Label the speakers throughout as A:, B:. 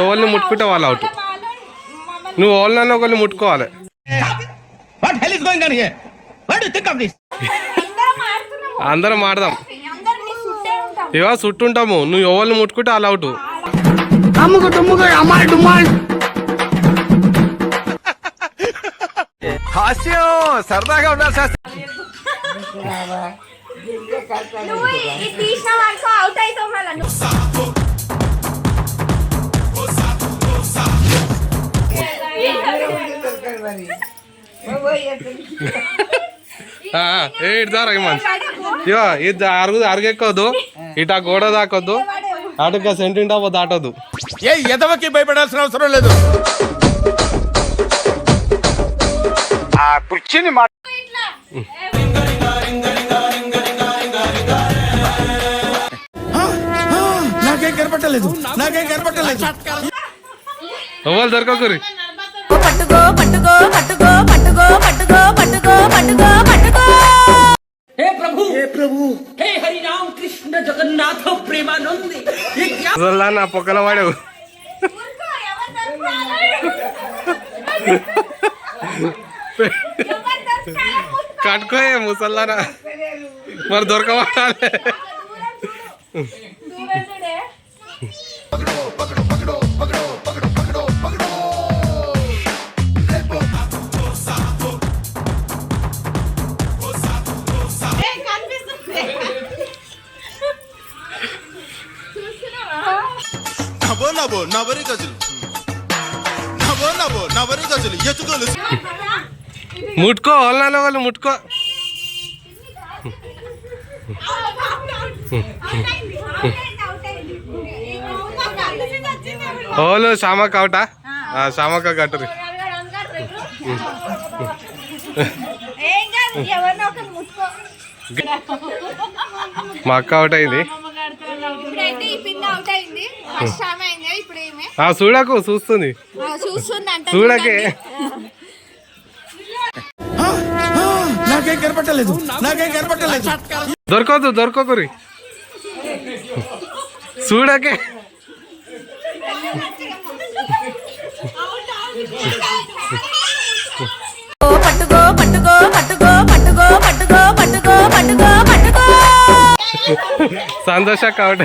A: ఎవరిని ముట్టుకుంటే వాళ్ళు అవుట్. నువ్వు ఎవరినైనా ఒకరిని ముట్టుకోవాలి. అందరం ఆడదాం. ఇవా చుట్టుంటాము నువ్వు ఎవరిని ముట్టుకుంటే వాళ్ళు అవుట్.
B: సరదాగా ఉండాలి శాస్త్రి.
C: అవుట్ అవుతావు
A: ఏ ఇడ్దారా మంచి ఇవా ఇది అరుగు అరుగెక్కొద్దు. ఇటు గోడ దాకొద్దు అటుగా సెంటింటా దాటొద్దు.
B: ఏ ఎదవకి భయపడాల్సిన అవసరం లేదు. ఆ కుర్చీని మా నాకేం కనపట్టలేదు నాకేం కనపట్టలేదు
A: ఎవరు దొరకకురి?
D: పట్టుకో పట్టుకో పట్టుకో పట్టుకో పట్టుకో పట్టుకో పట్టుకో పట్టుకో.
E: హే ప్రభు! హే ప్రభు! హే హరి కృష్ణ జగన్నాథ ప్రేమానంది!
A: జల్లా నా
C: పొక్కల వాడు.
A: కట్టుకోయే ముసల్లారా. మరి దొరకవాడాలి
F: నవో నవో నవరి గజులు. నవో నవో నవరి గజులు.
C: ఎతుకలు
A: ముట్టుకో వాళ్ళ వాళ్ళు ముట్టుకో.
C: ఓలు శ్యామా అవుట
A: శ్యామా కట్టరు. మా అక్క అవుట్ అయింది. ఆ చూడకు చూస్తుంది. చూడకే
B: నాకేం కనపట్టలేదు. నాకేం కనపట్టలేదు.
A: దొరకదు దొరకకురి. చూడకే
D: పట్టుకో పట్టుకో పట్టుకో పట్టుకో పట్టుకో పట్టుకో పట్టుకో పట్టుకో
A: సంతోషక్క అవుట్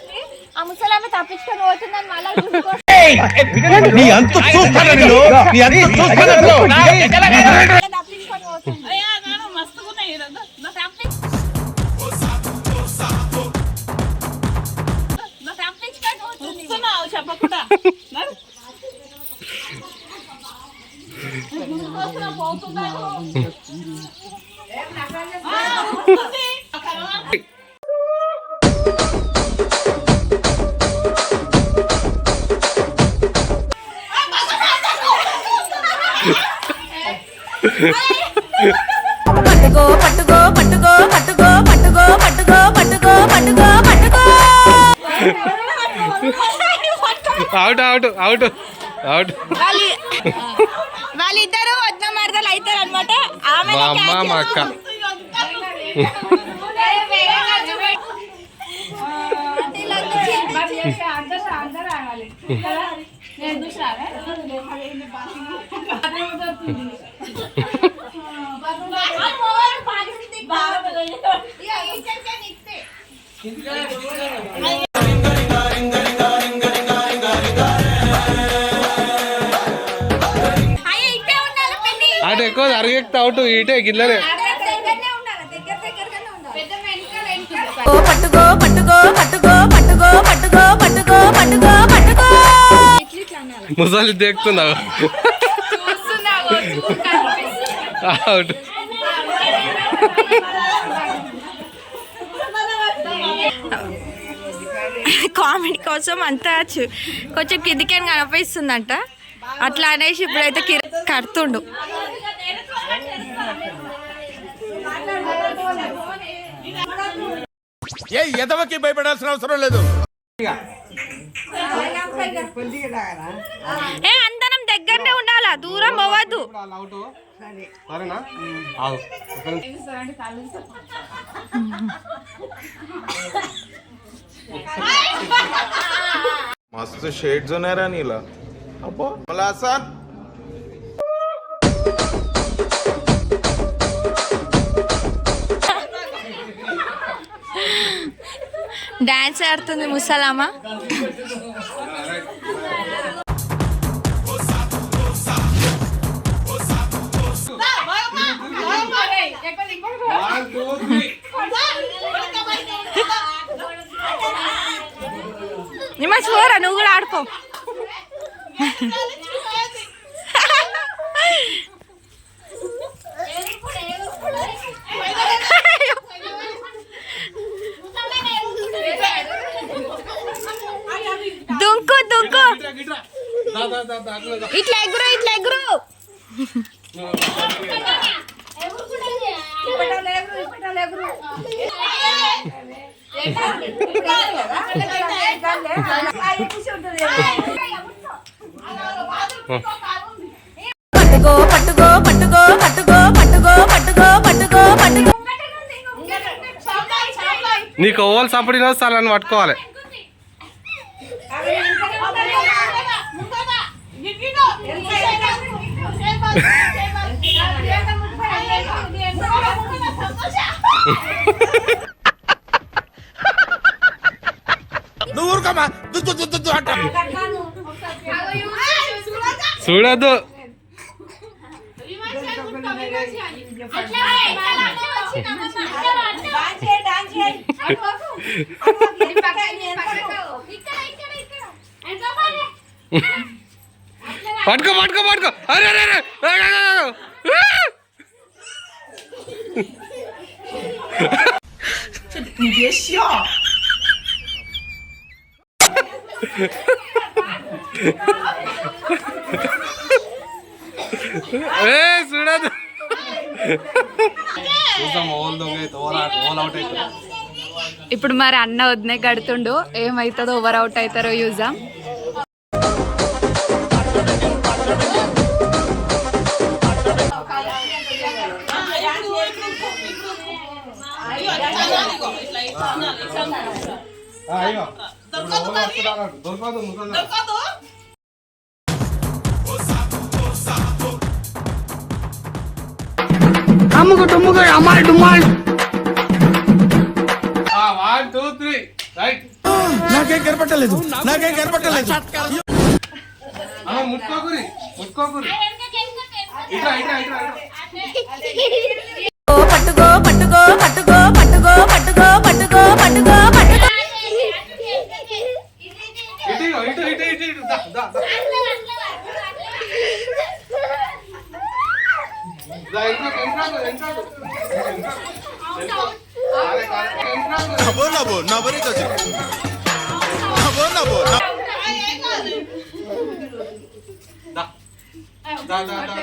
C: ఆ ముసలామె తప్పించుకొని పోతుందని మళ్ళీ చూసుకో.
G: నీ అంత చూస్తాను నేను నీ అంత చూస్తాను
C: తప్పించుకొని పోతుంది. తప్పి- తప్పించుకొని పోతుంది.
E: చెప్పకుండా.
D: పట్టుకో పట్టుకో పట్టుకో పట్టుకో పట్టుకో పట్టుకో పట్టుకో పట్టుకో పట్టుకో.
A: అవుట్ అవుట్ అవుట్ అవుట్
C: వాళ్ళు వాళ్ళిద్దరు వద్ద మరదలు అవుతారు అనమాట
A: మా అమ్మ మా అక్క.
C: అయ్యో ఇట్టే
A: అటు ఎక్కువ అరిగెక్తా అవుట్ ఇటే గిల్లనే
C: దగ్గరనే ఉండాలి దగ్గర దగ్గరగానే ఉండాలి పెద్ద వెనకాల వెనకాల
D: పట్టుకో పట్టుకో పట్టుకో పట్టుకో పట్టుకో పట్టుకో పట్టుకో పట్టుకో.
A: ముసలి దేకుతున్నావు అవుట్
C: కామెడీ కోసం అంతా కొంచెం కిందికి కనిపిస్తుందంట.
H: అట్లా అనేసి ఇప్పుడైతే కిర కడుతుండు.
B: ఏ ఎదవకి భయపడాల్సిన అవసరం లేదు.
H: ఏ అందరం దగ్గరనే ఉండాలా? దూరం పోవద్దు.
A: సరేనా.
F: मस्त शेड जो नाही राणीला अप्पा मला असा
H: డాన్స్ ఆడుతుంది ముసలామా పాపం దుంకు దుంకు. ఇట్లా ఎగురు ఇట్లా ఎగురు. ఎగురు. పట్టుకో పట్టుకో పట్టుకో పట్టుకో పట్టుకో పట్టుకో పట్టుకో పట్టుకో.
A: నీకు ఓవల్ సపడిన స్థలాన్ని పట్టుకోవాలి.
B: నువ్వు
A: చూడద్దు పట్టుకో పట్టుకో పట్టుకో అరే అరే అరే అరే, అరే, అరే. ఆ! ఏ చూడదు చూద్దాం ఓల్ దొంగ అయితే ఓల్ అవుట్ ఓల్ అవుట్ అవుతుంది
H: ఇప్పుడు మరి అన్న వదినే గడుతుండు ఏమవుతుందో ఓవర్ అవుట్ అవుతారో యూజా
A: అయ్యో దొరకదు. ముసలి వన్ టూ త్రీ రైట్
B: నాకేం కనపట్టలేదు నాకేం కనపట్టలేదు
A: ముట్టుకోకురి ముట్టుకోకురి ఇట్లా ఇట్లా ఇట్లా ఇట్లా
D: పట్టుకో పట్టుకో పట్టుకో పట్టుకో పట్టుకో పట్టుకో పట్టుకో పట్టుకో
A: ఇటు ఇటు ఇటు ఇటు దా. దా
F: నవ్వు నవ్వు నవ్వరితో నవ్వు నవ్వు
A: దా దా దా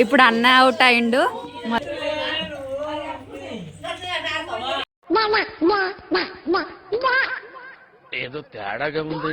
H: ఇప్పుడు అన్న అవుట్ అయిండు. ఏదో తేడాగా ఉంది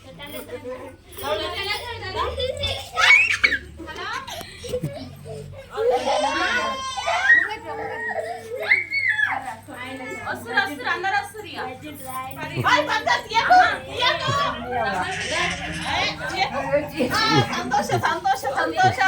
I: సంతోష సంతోష సంతోష